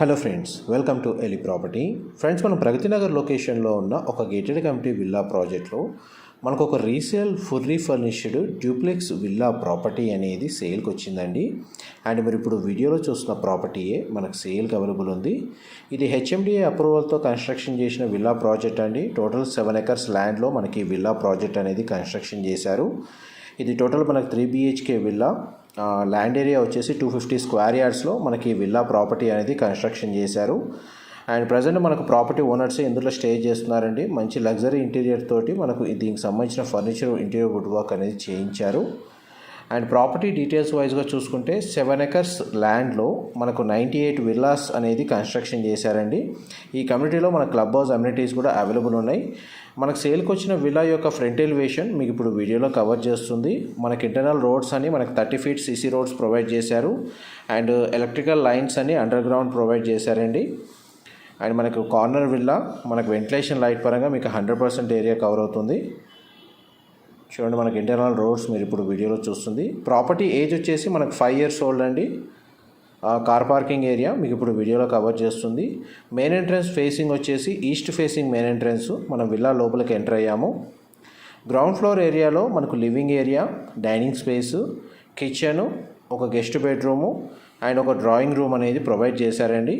Hello friends welcome to Ellie property friends మనం ప్రగతినగర్ లొకేషన్లో ఉన్న ఒక గేటెడ్ కమిటీ విల్లా ప్రాజెక్ట్లో మనకు ఒక resale fully furnished duplex villa property అనేది సేల్కి వచ్చిందండి. అండ్ మీరు ఇప్పుడు వీడియోలో చూస్తున్న ప్రాపర్టీయే మనకు సేల్కి అవైలబుల్ ఉంది. ఇది హెచ్ఎండిఏ అప్రూవల్తో కన్స్ట్రక్షన్ చేసిన విల్లా ప్రాజెక్ట్ అండి. టోటల్ సెవెన్ ఎకర్స్ ల్యాండ్లో మనకి విల్లా ప్రాజెక్ట్ అనేది కన్స్ట్రక్షన్ చేశారు. ఇది టోటల్ మనకు three BHK villa land area వచ్చేసి టూ ఫిఫ్టీ స్క్వేర్ యార్డ్స్లో మనకి విల్లా ప్రాపర్టీ అనేది కన్స్ట్రక్షన్ చేశారు. అండ్ ప్రజెంట్ మనకు ప్రాపర్టీ ఓనర్స్ ఇందులో స్టే చేస్తున్నారండి? మంచి లగ్జరీ ఇంటీరియర్ తోటి మనకు దీనికి సంబంధించిన ఫర్నిచర్ ఇంటీరియర్ వుడ్ వర్క్ అనేది చేయించారు. అండ్ ప్రాపర్టీ డీటెయిల్స్ వైజ్గా చూసుకుంటే సెవెన్ ఎకర్స్ ల్యాండ్లో మనకు నైంటీ ఎయిట్ విల్లాస్ అనేది కన్స్ట్రక్షన్ చేశారండి. ఈ కమ్యూనిటీలో మన క్లబ్ హౌస్ అమ్యూనిటీస్ కూడా అవైలబుల్ ఉన్నాయి. మనకు సేల్కి వచ్చిన విల్లా యొక్క ఫ్రంట్ ఎలివేషన్ మీకు ఇప్పుడు వీడియోలో కవర్ చేస్తుంది. మనకి ఇంటర్నల్ రోడ్స్ అని మనకు thirty feet CC roads provide చేశారు. అండ్ ఎలక్ట్రికల్ లైన్స్ అని అండర్ గ్రౌండ్ ప్రొవైడ్ చేశారండి. అండ్ మనకు కార్నర్ విల్లా మనకు వెంటిలేషన్ లైట్ పరంగా మీకు హండ్రెడ్ పర్సెంట్ ఏరియా కవర్ అవుతుంది. చూడండి మనకి ఇంటర్నల్ రోడ్స్ మీరు ఇప్పుడు వీడియోలో చూస్తుంది. ప్రాపర్టీ ఏజ్ వచ్చేసి మనకు ఫైవ్ ఇయర్స్ ఓల్డ్ అండి. కార్ పార్కింగ్ ఏరియా మీకు ఇప్పుడు వీడియోలో కవర్ చేస్తుంది. మెయిన్ ఎంట్రన్స్ ఫేసింగ్ వచ్చేసి ఈస్ట్ ఫేసింగ్ మెయిన్ ఎంట్రన్స్ మనం విల్లా లోపలికి ఎంటర్ అయ్యాము. గ్రౌండ్ ఫ్లోర్ ఏరియాలో మనకు living area dining space kitchen ఒక గెస్ట్ బెడ్రూము అండ్ ఒక డ్రాయింగ్ రూమ్ అనేది ప్రొవైడ్ చేశారండి.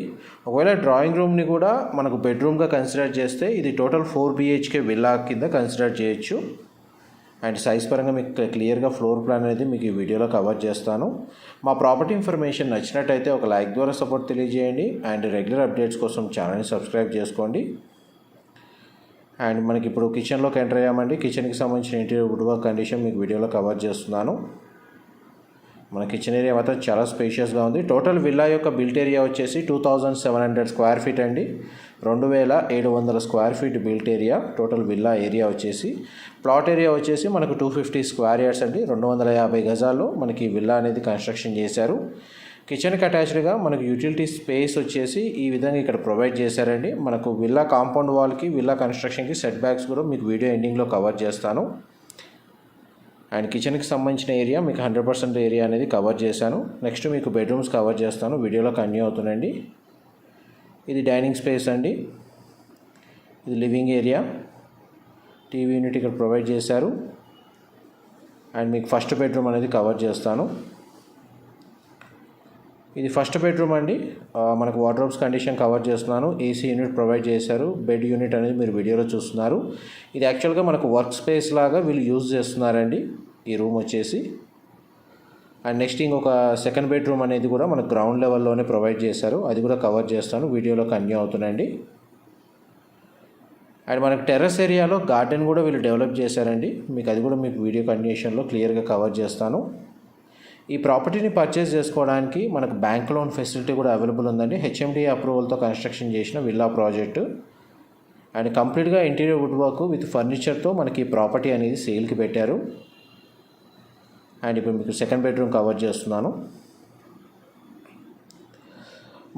ఒకవేళ డ్రాయింగ్ రూమ్ని కూడా మనకు బెడ్రూమ్గా కన్సిడర్ చేస్తే ఇది టోటల్ ఫోర్ బిహెచ్కే విల్లా కింద కన్సిడర్ చేయొచ్చు. అండ్ సైజ్ పరంగా మీకు క్లియర్గా ఫ్లోర్ ప్లాన్ అనేది మీకు ఈ వీడియోలో కవర్ చేస్తాను. మా ప్రాపర్టీ ఇన్ఫర్మేషన్ నచ్చినట్టయితే ఒక లైక్ ద్వారా సపోర్ట్ తెలియజేయండి. అండ్ రెగ్యులర్ అప్డేట్స్ కోసం ఛానల్ని సబ్స్క్రైబ్ చేసుకోండి. అండ్ మనకి ఇప్పుడు కిచెన్లోకి ఎంటర్ అయ్యామండి. కిచెన్కి సంబంధించిన ఇంటీరియర్ వుడ్ వర్క్ కండిషన్ మీకు వీడియోలో కవర్ చేస్తున్నాను. మన కిచెన్ ఏరియా మాత్రం చాలా స్పేషియస్గా ఉంది. టోటల్ విల్లా యొక్క బిల్ట్ ఏరియా వచ్చేసి two thousand seven hundred square feet అండి. రెండు వేల ఏడు వందల square feet built area total villa area వచ్చేసి. ప్లాట్ ఏరియా వచ్చేసి మనకు టూ ఫిఫ్టీ స్క్వేర్ యార్డ్స్ అండి. రెండు వందల యాభై గజాల్లో మనకి విల్లా అనేది కన్స్ట్రక్షన్ చేశారు. కిచెన్కి అటాచ్డ్గా మనకు యూటిలిటీ స్పేస్ వచ్చేసి ఈ విధంగా ఇక్కడ ప్రొవైడ్ చేశారండి. మనకు విల్లా కాంపౌండ్ వాల్కి విల్లా కన్స్ట్రక్షన్కి సెట్ బ్యాక్స్ కూడా మీకు వీడియో ఎండింగ్లో కవర్ చేస్తాను. అండ్ కిచెన్కి సంబంధించిన ఏరియా మీకు హండ్రెడ్ పర్సెంట్ ఏరియా అనేది కవర్ చేశాను. నెక్స్ట్ మీకు బెడ్రూమ్స్ కవర్ చేస్తాను. వీడియోలో కన్యూ అవుతుందండి. ఇది డైనింగ్ స్పేస్ అండి. ఇది లివింగ్ ఏరియా. టీవీ యూనిట్ ఇక్కడ ప్రొవైడ్ చేశారు. అండ్ మీకు ఫస్ట్ బెడ్రూమ్ అనేది కవర్ చేస్తాను. ఇది ఫస్ట్ బెడ్రూమ్ అండి. మనకు వార్డ్రోబ్స్ కండిషన్ కవర్ చేస్తున్నాను. ఏసీ యూనిట్ ప్రొవైడ్ చేశారు. బెడ్ యూనిట్ అనేది మీరు వీడియోలో చూస్తున్నారు. ఇది యాక్చువల్గా మనకు వర్క్ స్పేస్ లాగా వీళ్ళు యూజ్ చేస్తున్నారండి. ఈ రూమ్ వచ్చేసి. అండ్ నెక్స్ట్ ఇంకొక సెకండ్ బెడ్రూమ్ అనేది కూడా మనకు గ్రౌండ్ లెవెల్లోనే ప్రొవైడ్ చేశారు. అది కూడా కవర్ చేస్తాను. వీడియోలో కన్యూ అవుతున్నాయండి అండ్ మనకు టెర్రస్ ఏరియాలో గార్డెన్ కూడా వీళ్ళు డెవలప్ చేశారండి. మీకు అది కూడా మీకు వీడియో కండిషన్లో క్లియర్గా కవర్ చేస్తాను. ఈ ప్రాపర్టీని పర్చేస్ చేసుకోవడానికి మనకు బ్యాంక్ లోన్ ఫెసిలిటీ కూడా అవైలబుల్ ఉందండి. హెచ్ఎండి అప్రూవల్తో కన్స్ట్రక్షన్ చేసిన విల్లా ప్రాజెక్టు. అండ్ కంప్లీట్గా ఇంటీరియర్ వుడ్ వర్క్ విత్ ఫర్నిచర్తో మనకి ఈ ప్రాపర్టీ అనేది సేల్కి పెట్టారు. అండ్ ఇప్పుడు మీకు సెకండ్ బెడ్రూమ్ కవర్ చేస్తున్నాను.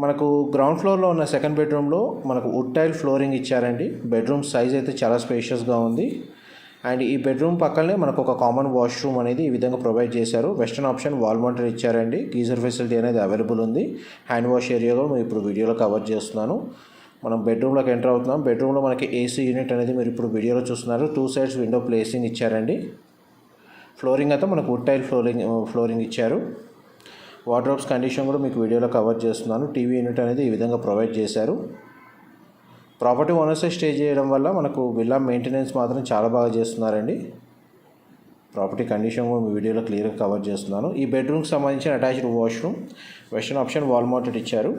మనకు గ్రౌండ్ ఫ్లోర్లో ఉన్న సెకండ్ బెడ్రూమ్లో మనకు వుడ్ టైల్ ఫ్లోరింగ్ ఇచ్చారండి. బెడ్రూమ్ సైజ్ అయితే చాలా స్పేషియస్గా ఉంది. అండ్ ఈ బెడ్రూమ్ పక్కనే మనకు ఒక కామన్ వాష్రూమ్ అనేది ఈ విధంగా ప్రొవైడ్ చేశారు. వెస్టర్న్ ఆప్షన్ వాల్ మౌంటర్ ఇచ్చారండి. గీజర్ ఫెసిలిటీ అనేది అవైలబుల్ ఉంది. హ్యాండ్ వాష్ ఏరియా కూడా ఇప్పుడు వీడియోలో కవర్ చేస్తున్నాను. మనం బెడ్రూమ్లోకి ఎంటర్ అవుతున్నాం. బెడ్రూమ్లో మనకి ఏసీ యూనిట్ అనేది మీరు ఇప్పుడు వీడియోలో చూస్తున్నారు. టూ సైడ్స్ విండో ప్లేసింగ్ ఇచ్చారండి. ఫ్లోరింగ్ అయితే మనకు వుడ్ టైల్ ఫ్లోరింగ్ ఫ్లోరింగ్ ఇచ్చారు. వార్డ్రోబ్స్ కండిషన్ కూడా మీకు వీడియోలో కవర్ చేస్తున్నాను. టీవీ యూనిట్ అనేది ఈ విధంగా ప్రొవైడ్ చేశారు. ప్రాపర్టీ ఓనర్సే స్టే చేయడం వల్ల మనకు విల్లా మెయింటెనెన్స్ మాత్రం చాలా బాగా చేస్తున్నారండి. ప్రాపర్టీ కండిషన్ కూడా మీ వీడియోలో క్లియర్గా కవర్ చేస్తున్నాను. ఈ బెడ్రూమ్కి సంబంధించిన attached washroom western option wall mounted ఇచ్చారు.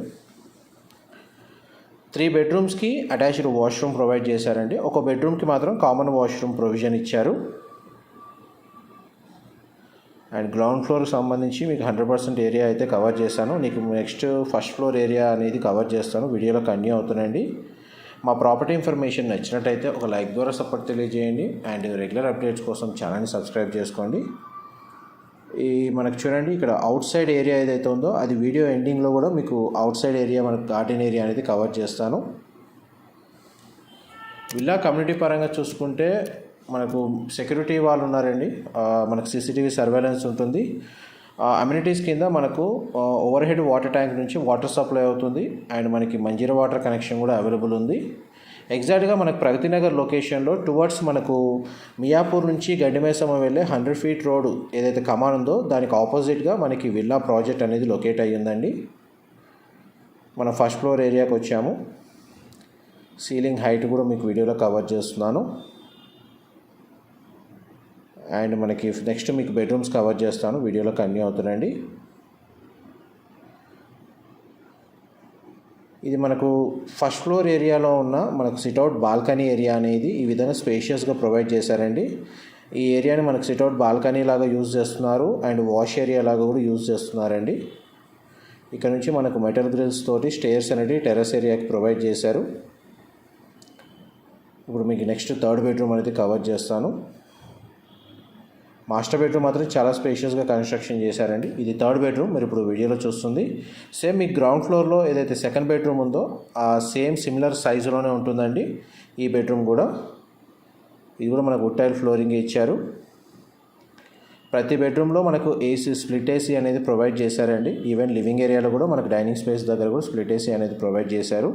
త్రీ బెడ్రూమ్స్కి అటాచ్డ్ వాష్రూమ్ ప్రొవైడ్ చేశారండి. ఒక బెడ్రూమ్కి మాత్రం కామన్ వాష్రూమ్ ప్రొవిజన్ ఇచ్చారు. అండ్ గ్రౌండ్ ఫ్లోర్కి సంబంధించి మీకు హండ్రెడ్ పర్సెంట్ ఏరియా అయితే కవర్ చేశాను. నీకు నెక్స్ట్ ఫస్ట్ ఫ్లోర్ ఏరియా అనేది కవర్ చేస్తాను. వీడియోలో కన్యూ అవుతుందండి మా ప్రాపర్టీ ఇన్ఫర్మేషన్ నచ్చినట్టయితే ఒక లైక్ ద్వారా సపోర్ట్ తెలియజేయండి. అండ్ రెగ్యులర్ అప్డేట్స్ కోసం ఛానల్ని సబ్స్క్రైబ్ చేసుకోండి. ఈ మనకు చూడండి ఇక్కడ అవుట్ సైడ్ ఏరియా ఏదైతే ఉందో అది వీడియో ఎండింగ్లో కూడా మీకు అవుట్ సైడ్ ఏరియా మనకు గార్డెన్ ఏరియా అనేది కవర్ చేస్తాను. విల్లా కమ్యూనిటీ పరంగా చూసుకుంటే మనకు సెక్యూరిటీ వాళ్ళు ఉన్నారండి. మనకు సీసీటీవీ సర్వేలెన్స్ ఉంటుంది. అమ్యూనిటీస్ కింద మనకు ఓవర్ హెడ్ వాటర్ ట్యాంక్ నుంచి వాటర్ సప్లై అవుతుంది. అండ్ మనకి మంజీర వాటర్ కనెక్షన్ కూడా అవైలబుల్ ఉంది. ఎగ్జాక్ట్గా మనకు ప్రగతి నగర్ లొకేషన్లో టువర్డ్స్ మనకు మియాపూర్ నుంచి గడ్డిమేసమ వెళ్ళే హండ్రెడ్ ఫీట్ రోడ్ ఏదైతే కమాన్ ఉందో దానికి ఆపోజిట్గా మనకి విల్లా ప్రాజెక్ట్ అనేది లొకేట్ అయ్యిందండి మనం ఫస్ట్ ఫ్లోర్ ఏరియాకి వచ్చాము. సీలింగ్ హైట్ కూడా మీకు వీడియోలో కవర్ చేస్తున్నాను. అండ్ మనకి నెక్స్ట్ మీకు బెడ్రూమ్స్ కవర్ చేస్తాను. వీడియోలో కన్యూ అవుతుందండి ఇది మనకు ఫస్ట్ ఫ్లోర్ ఏరియాలో ఉన్న మనకు సిట్అవుట్ బాల్కనీ ఏరియా అనేది ఈ విధంగా స్పేషియస్గా ప్రొవైడ్ చేశారండి. ఈ ఏరియాని మనకు సిట్అవుట్ బాల్కనీ లాగా యూజ్ చేస్తున్నారు అండ్ వాష్ ఏరియా లాగా కూడా యూజ్ చేస్తున్నారండి. ఇక్కడ నుంచి మనకు మెటల్ గ్రిల్స్ తోటి స్టేర్స్ అనేది టెర్రస్ ఏరియాకి ప్రొవైడ్ చేశారు. ఇప్పుడు మీకు నెక్స్ట్ థర్డ్ బెడ్రూమ్ అనేది కవర్ చేస్తాను. మాస్టర్ బెడ్రూమ్ మాత్రం చాలా స్పేషియస్గా కన్స్ట్రక్షన్ చేశారండి. ఇది థర్డ్ బెడ్రూమ్ మీరు ఇప్పుడు వీడియోలో చూస్తుంది. సేమ్ మీ గ్రౌండ్ ఫ్లోర్లో ఏదైతే సెకండ్ బెడ్రూమ్ ఉందో ఆ సేమ్ సిమిలర్ సైజులోనే ఉంటుందండి ఈ బెడ్రూమ్ కూడా. ఇది కూడా మనకు వుడ్ ఫ్లోరింగ్ ఇచ్చారు. ప్రతి బెడ్రూమ్లో మనకు ఏసీ స్ప్లిట్ ఏసీ అనేది ప్రొవైడ్ చేశారండి. ఈవెన్ లివింగ్ ఏరియాలో కూడా మనకు డైనింగ్ స్పేస్ దగ్గర కూడా స్ప్లిట్ ఏసీ అనేది ప్రొవైడ్ చేశారు.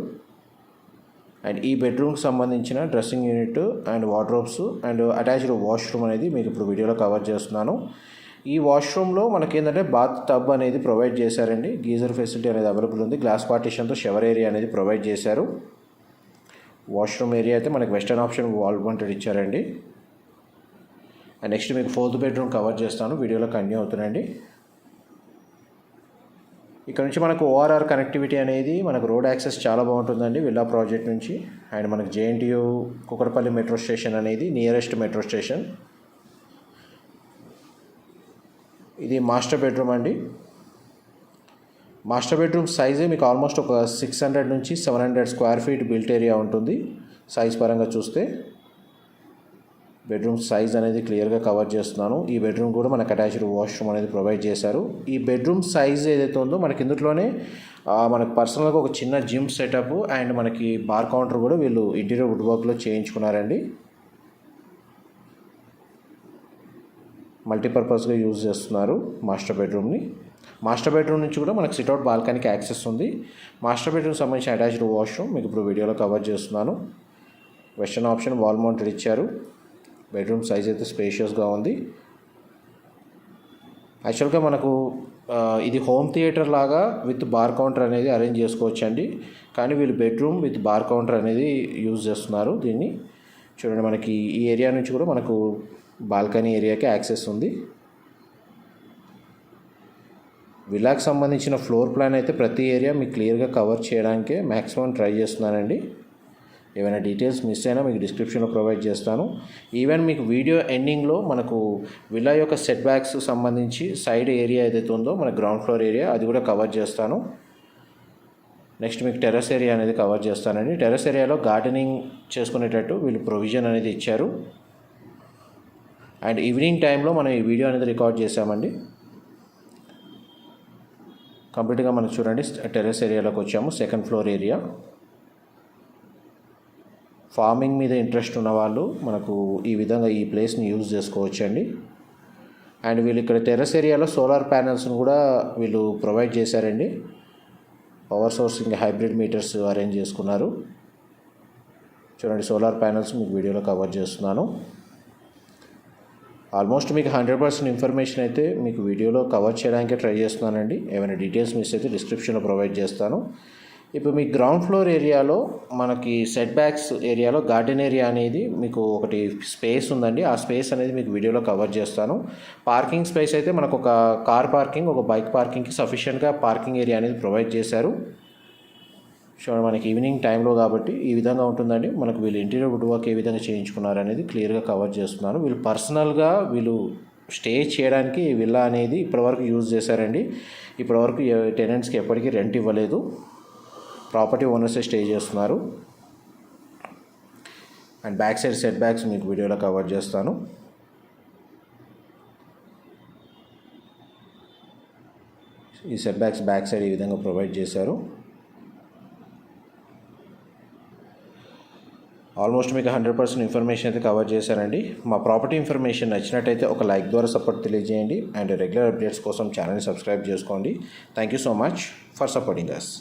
అండ్ ఈ బెడ్రూమ్కి సంబంధించిన dressing unit and wardrobes and attached washroom అనేది మీకు ఇప్పుడు వీడియోలో కవర్ చేస్తున్నాను. ఈ వాష్రూమ్లో మనకి ఏంటంటే బాత్ టబ్ అనేది ప్రొవైడ్ చేశారండి. గీజర్ ఫెసిలిటీ అనేది అవైలబుల్ ఉంది. గ్లాస్ పార్టీషన్తో షవర్ ఏరియా అనేది ప్రొవైడ్ చేశారు. వాష్రూమ్ ఏరియా అయితే మనకి వెస్టర్న్ ఆప్షన్ వాల్ మౌంటెడ్ ఇచ్చారండి. నెక్స్ట్ మీకు ఫోర్త్ బెడ్రూమ్ కవర్ చేస్తాను. వీడియోలో కంటిన్యూ అవుతుందండి ఇక్కడ నుంచి మనకు ఓఆర్ఆర్ కనెక్టివిటీ అనేది మనకు రోడ్ యాక్సెస్ చాలా బాగుంటుందండి విల్లా ప్రాజెక్ట్ నుంచి. అండ్ మనకు జేఎన్టీయూ కుకరపల్లి మెట్రో స్టేషన్ అనేది నియరెస్ట్ మెట్రో స్టేషన్ ఇది మాస్టర్ బెడ్రూమ్ అండి. మాస్టర్ బెడ్రూమ్ సైజే మీకు ఆల్మోస్ట్ ఒక సిక్స్ హండ్రెడ్ నుంచి seven hundred square feet built area ఉంటుంది సైజ్ పరంగా చూస్తే. బెడ్రూమ్ సైజ్ అనేది క్లియర్గా కవర్ చేస్తున్నాను. ఈ బెడ్రూమ్ కూడా మనకు అటాచ్డ్ వాష్రూమ్ అనేది ప్రొవైడ్ చేశారు. ఈ బెడ్రూమ్ సైజ్ ఏదైతే ఉందో మనకి ఇందులోనే మనకు పర్సనల్గా ఒక చిన్న జిమ్ సెటప్ అండ్ మనకి బార్ కౌంటర్ కూడా వీళ్ళు ఇంటీరియర్ వుడ్ వర్క్లో చేయించుకున్నారండి. మల్టీపర్పస్గా యూజ్ చేస్తున్నారు మాస్టర్ బెడ్రూమ్ని. మాస్టర్ బెడ్రూమ్ నుంచి కూడా మనకు సిట్అవుట్ బాల్కనీకి యాక్సెస్ ఉంది. మాస్టర్ బెడ్రూమ్ సంబంధించిన అటాచ్డ్ వాష్రూమ్ మీకు ఇప్పుడు వీడియోలో కవర్ చేస్తున్నాను. వెస్టర్న్ ఆప్షన్ వాల్ మౌంటెడ్ ఇచ్చారు. బెడ్రూమ్ సైజ్ అయితే స్పేషియస్గా ఉంది. యాక్చువల్గా మనకు ఇది హోమ్ థియేటర్ లాగా విత్ బార్ కౌంటర్ అనేది అరేంజ్ చేసుకోవచ్చు అండి కానీ వీళ్ళు బెడ్రూమ్ విత్ బార్ కౌంటర్ అనేది యూజ్ చేస్తున్నారు దీన్ని. చూడండి మనకి ఈ ఏరియా నుంచి కూడా మనకు బాల్కనీ ఏరియాకి యాక్సెస్ ఉంది. విలాకి సంబంధించిన ఫ్లోర్ ప్లాన్ అయితే ప్రతి ఏరియా మీకు క్లియర్గా కవర్ చేయడానికే మ్యాక్సిమం ట్రై చేస్తున్నానండి. ఏమైనా డీటెయిల్స్ మిస్ అయినా మీకు డిస్క్రిప్షన్లో ప్రొవైడ్ చేస్తాను. ఈవెన్ మీకు వీడియో ఎండింగ్లో మనకు విల్లా యొక్క సెట్ బ్యాక్స్ సంబంధించి సైడ్ ఏరియా ఏదైతే ఉందో మన గ్రౌండ్ ఫ్లోర్ ఏరియా అది కూడా కవర్ చేస్తాను. నెక్స్ట్ మీకు టెర్రస్ ఏరియా అనేది కవర్ చేస్తానండి. టెర్రస్ ఏరియాలో గార్డెనింగ్ చేసుకునేటట్టు వీళ్ళు ప్రొవిజన్ అనేది ఇచ్చారు. అండ్ ఈవినింగ్ టైంలో మనం ఈ వీడియో అనేది రికార్డ్ చేసామండి కంప్లీట్గా మనం చూడండి. టెర్రస్ ఏరియాలోకి వచ్చాము. సెకండ్ ఫ్లోర్ ఏరియా ఫార్మింగ్ మీద ఇంట్రెస్ట్ ఉన్న వాళ్ళు మనకు ఈ విధంగా ఈ ప్లేస్ని యూజ్ చేసుకోవచ్చు అండి అండ్ వీళ్ళు ఇక్కడ టెర్రస్ ఏరియాలో సోలార్ ప్యానెల్స్ని కూడా వీళ్ళు ప్రొవైడ్ చేశారండి. Power sourcing hybrid meters arrange చేసుకున్నారు. చూడండి సోలార్ ప్యానెల్స్ మీకు వీడియోలో కవర్ చేస్తున్నాను. ఆల్మోస్ట్ మీకు హండ్రెడ్ పర్సెంట్ ఇన్ఫర్మేషన్ అయితే మీకు వీడియోలో కవర్ చేయడానికి ట్రై చేస్తున్నానండి. ఏమైనా డీటెయిల్స్ మిస్ అయితే డిస్క్రిప్షన్లో ప్రొవైడ్ చేస్తాను. ఇప్పుడు మీ గ్రౌండ్ ఫ్లోర్ ఏరియాలో మనకి సెట్ బ్యాక్స్ ఏరియాలో గార్డెన్ ఏరియా అనేది మీకు ఒకటి స్పేస్ ఉందండి. ఆ స్పేస్ అనేది మీకు వీడియోలో కవర్ చేస్తాను. పార్కింగ్ స్పేస్ అయితే మనకు ఒక కార్ పార్కింగ్ ఒక బైక్ పార్కింగ్కి సఫిషియెంట్గా పార్కింగ్ ఏరియా అనేది ప్రొవైడ్ చేశారు. చూడండి మనకి ఈవినింగ్ టైంలో కాబట్టి ఈ విధంగా ఉంటుందండి. మనకు వీళ్ళు ఇంటీరియర్ వుడ్ వర్క్ ఏ విధంగా చేయించుకున్నారు అనేది క్లియర్గా కవర్ చేస్తున్నారు. వీళ్ళు పర్సనల్గా వీళ్ళు స్టే చేయడానికి ఈ విల్లా అనేది ఇప్పటివరకు యూజ్ చేశారండి. ఇప్పటివరకు టెనెంట్స్కి ఎప్పటికీ రెంట్ ఇవ్వలేదు. ప్రాపర్టీ ఓనర్సే స్టే చేస్తున్నారు? And back side set backs మీకు వీడియోలో కవర్ చేస్తాను. ఈ సెట్ బ్యాక్స్ బ్యాక్ సైడ్ ఈ విధంగా ప్రొవైడ్ చేశారు. ఆల్మోస్ట్ మీకు హండ్రెడ్ పర్సెంట్ ఇన్ఫర్మేషన్ అయితే కవర్ చేశారండి. మా ప్రాపర్టీ ఇన్ఫర్మేషన్ నచ్చినట్టయితే ఒక లైక్ ద్వారా సపోర్ట్ తెలియజేయండి. అండ్ రెగ్యులర్ అప్డేట్స్ కోసం ఛానల్ని సబ్స్క్రైబ్ చేసుకోండి. Thank you so much for supporting us